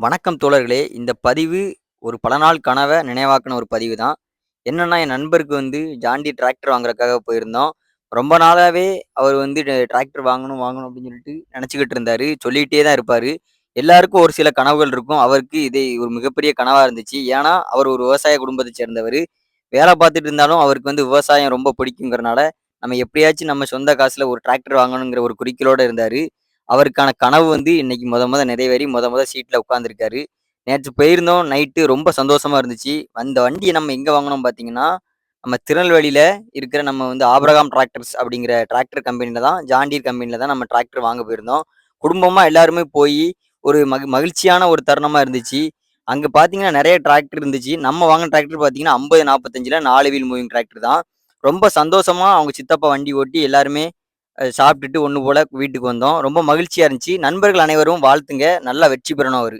வணக்கம் தோழர்களே! இந்த பதிவு ஒரு பல நாள் கனவை நினைவாக்கின ஒரு பதிவு தான். என்னன்னா, என் நண்பருக்கு வந்து ஜாண்டி டிராக்டர் வாங்குறதுக்காக போயிருந்தோம். ரொம்ப நாளாகவே அவர் வந்து டிராக்டர் வாங்கணும், வாங்கணும் அப்படின்னு சொல்லிட்டு நினச்சிக்கிட்டு இருந்தார் சொல்லிகிட்டே தான் இருப்பார் எல்லாருக்கும் ஒரு சில கனவுகள் இருக்கும். அவருக்கு இதே ஒரு மிகப்பெரிய கனவாக இருந்துச்சு. ஏன்னா, அவர் ஒரு விவசாய குடும்பத்தை சேர்ந்தவர் வேலை பார்த்துட்டு இருந்தாலும் அவருக்கு வந்து விவசாயம் ரொம்ப பிடிக்குங்கிறனால, நம்ம எப்படியாச்சும் நம்ம சொந்த காசில் ஒரு டிராக்டர் வாங்கணுங்கிற ஒரு குறிக்கலோடு இருந்தார் அவருக்கான கனவு வந்து இன்னைக்கு முத முத நிறைவேறி முத முத சீட்டில் உட்காந்துருக்காரு நேற்று போயிருந்தோம். நைட்டு ரொம்ப சந்தோஷமா இருந்துச்சு. அந்த வண்டியை நம்ம எங்கே வாங்கினோம் பார்த்தீங்கன்னா, நம்ம திருநெல்வேலியில் இருக்கிற நம்ம வந்து ஆபிரகாம் டிராக்டர்ஸ் அப்படிங்கிற டிராக்டர் கம்பெனியில் தான் ஜாண்டியர் கம்பெனியில் தான் நம்ம டிராக்டர் வாங்க போயிருந்தோம். குடும்பமாக எல்லாருமே போய் ஒரு மகி மகிழ்ச்சியான ஒரு தருணமாக இருந்துச்சு. அங்கே பார்த்தீங்கன்னா, நிறைய டிராக்டர் இருந்துச்சு. நம்ம வாங்கின டிராக்டர் பார்த்தீங்கன்னா, 50, 45ல 4 வீல் மூவிங் டிராக்டர் தான். ரொம்ப சந்தோஷமாக அவங்க சித்தப்பா வண்டி ஓட்டி எல்லாருமே சாப்பிட்டுட்டு ஒன்று போல வீட்டுக்கு வந்தோம். ரொம்ப மகிழ்ச்சியா இருந்துச்சு. நண்பர்கள் அனைவரும் வாழ்த்துங்க. நல்லா வெற்றி பெறணும் அவர்